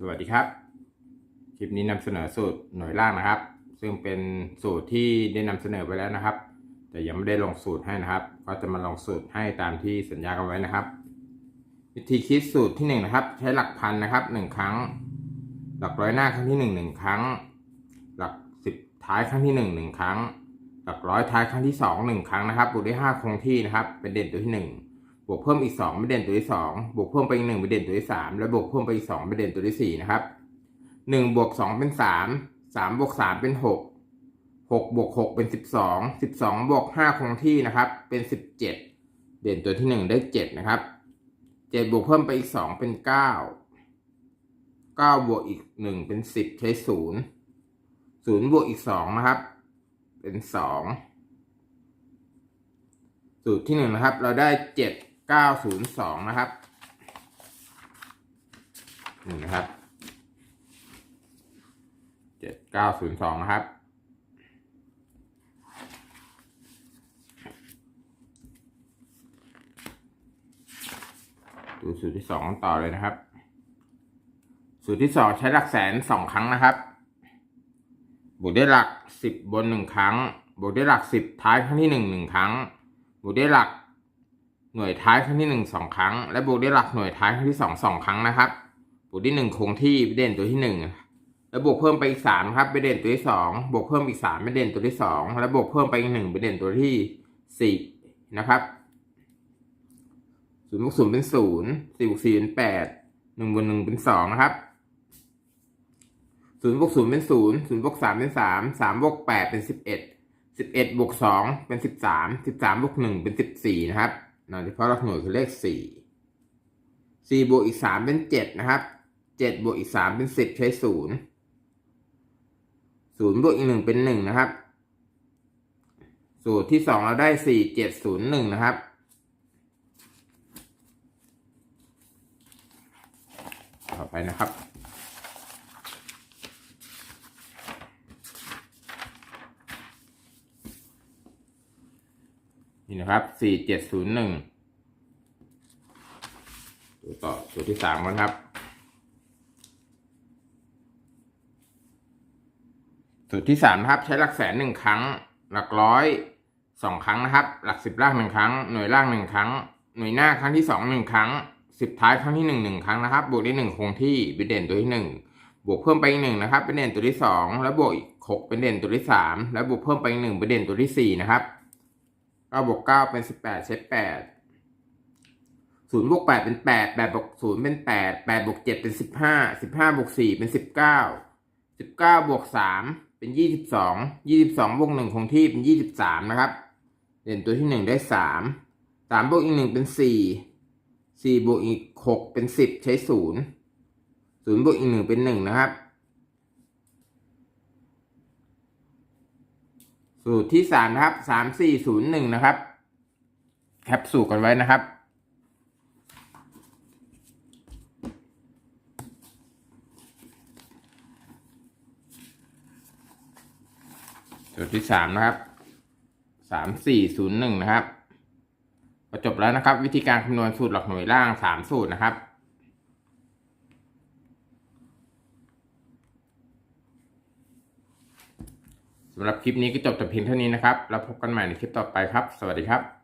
สวัสดีครับ คลิปนี้นำเสนอสูตรหน่วยล่างนะครับ ซึ่งเป็นสูตรที่ได้นำเสนอไปแล้วนะครับ แต่ยังไม่ได้ลงสูตรให้นะครับ ก็จะมาลงสูตรให้ตามที่สัญญากันไว้นะครับ วิธีคิดสูตรที่หนึ่งนะครับ ใช้หลักพันนะครับหนึ่งครั้ง หลักร้อยหน้าครั้งที่หนึ่งหนึ่งครั้ง หลักสิบท้ายครั้งที่หนึ่งหนึ่งครั้ง หลักร้อยท้ายครั้งที่สองหนึ่งครั้งนะครับบวกได้ห้าคงที่นะครับ เป็นเด่นตัวที่หนึ่ง บวกเพิ่มอีกสองเป็นเด่นตัวที่สองบวกเพิ่มไปอีกหนึ่งเป็นเด่นตัวที่สามแล้วบวกเพิ่มไปอีกสองเป็นเด่นตัวที่สี่นะครับหนึ่งบวกสองเป็นสามสามบวกสามเป็นหกหกบวกหกเป็นสิบสองสิบสองบวกห้าคงที่นะครับ เป็นสิบเจ็ดเด่นตัวที่หนึ่งได้เจ็ดนะครับเจ็ดบวกเพิ่มไปอีกสองเป็นเก้าเก้าบวกอีกหนึ่งเป็นสิบใช้ศูนย์ศูนย์บวกอีกสองนะครับ เป็นสองสูตรที่หนึ่งนะครับ เราได้เจ็ดเก้าศูนย์สองนะครับนี่นะครับเจ็ดเก้าศูนย์สองนะครับ ดูสูตรที่สองต่อเลยนะครับ สูตรที่สองใช้หลักแสนสองครั้งนะครับ บวกด้วยหลักสิบบนหนึ่งครั้ง บวกด้วยหลักสิบท้ายครั้งที่หนึ่งหนึ่งครั้ง บวกด้วยหลัก หน่วยท้ายครั้งที่หนึ่งสองครั้ง และบวกด้วยหลักหน่วยท้ายครั้งที่สองสองครั้งนะครับบวกด้วยหนึ่งคงที่ไปเด่นตัวที่หนึ่งแล้วบวกเพิ่มไปอีกสามครับไปเด่นตัวที่สองบวกเพิ่มอีกสามไปเด่นตัวที่สองแล้วบวกเพิ่มไปอีกหนึ่งไปเด่นตัวที่สี่นะครับศูนย์บวกศูนย์เป็นศูนย์สี่บวกสี่เป็นแปดหนึ่งบวกหนึ่งเป็นสองนะครับศูนย์บวกศูนย์เป็นศูนย์ศูนย์บวกสามเป็นสามสามบวกแปดเป็นสิบเอ็ดสิบเอ็ดบวกสองเป็นสิบสามสิบสามบวกหนึ่งเป็นสิบสี่นะครับ โดยเฉพาะหลักหน่วยคือเลขสี่สี่บวกอีกสามเป็นเจ็ดนะครับเจ็ดบวกอีกสามเป็นสิบใช้ศูนย์ศูนย์บวกอีกหนึ่งเป็นหนึ่งนะครับ สูตรที่สองเราได้สี่เจ็ดศูนย์หนึ่งนะครับต่อไปนะครับ นี่นะครับสี่เจ็ดศูนย์หนึ่งตัวต่อตัวที่สามนครับ สูตรที่สามนะครับ ใช้หลักแสนหนึ่งครั้ง หลักร้อยสองครั้งนะครับ หลักสิบล่างหนึ่งครั้ง หน่วยล่างหนึ่งครั้ง หน่วยหน้าครั้งที่สองหนึ่งครั้งสิบท้ายครั้งที่หนึ่งหนึ่งครั้งนะครับ บวกได้หนึ่งคงที่เป็นเด่นตัวที่หนึ่งบวกเพิ่มไปอีกหนึ่งนะครับ เป็นเด่นตัวที่สองแล้วบวกอีกหกเป็นเด่นตัวที่สามแล้วบวกเพิ่มไปอีกหนึ่งเป็นเด่นตัวที่สี่นะครับ เก้าบวกเก้าเป็นสิบแปดใช้แปดศูนย์บวกแปดเป็นแปดแปดบวกศูนย์เป็นแปดแปดบวกเจ็ดเป็นสิบห้าสิบห้าบวกสี่เป็นสิบเก้าสิบเก้าบวกสามเป็นยี่สิบสองยี่สิบสองบวกหนึ่งคงที่เป็นยี่สิบสามนะครับ เด่นตัวที่หนึ่งได้สามสามบวกอีกหนึ่งเป็นสี่สี่บวกอีกหกเป็นสิบใช้ศูนย์ศูนย์บวกอีกหนึ่งเป็นหนึ่งนะครับ สูตรที่สามนะครับสามสี่ศูนย์หนึ่งนะครับ แคปสูตรกันไว้นะครับ สูตรที่สามนะครับสามสี่ศูนย์หนึ่งนะครับก็จบแล้วนะครับ วิธีการคำนวณสูตรหลักหน่วยล่างสามสูตรนะครับ สำหรับคลิปนี้ก็จบแต่เพียงเท่านี้นะครับ แล้วพบกันใหม่ในคลิปต่อไปครับ สวัสดีครับ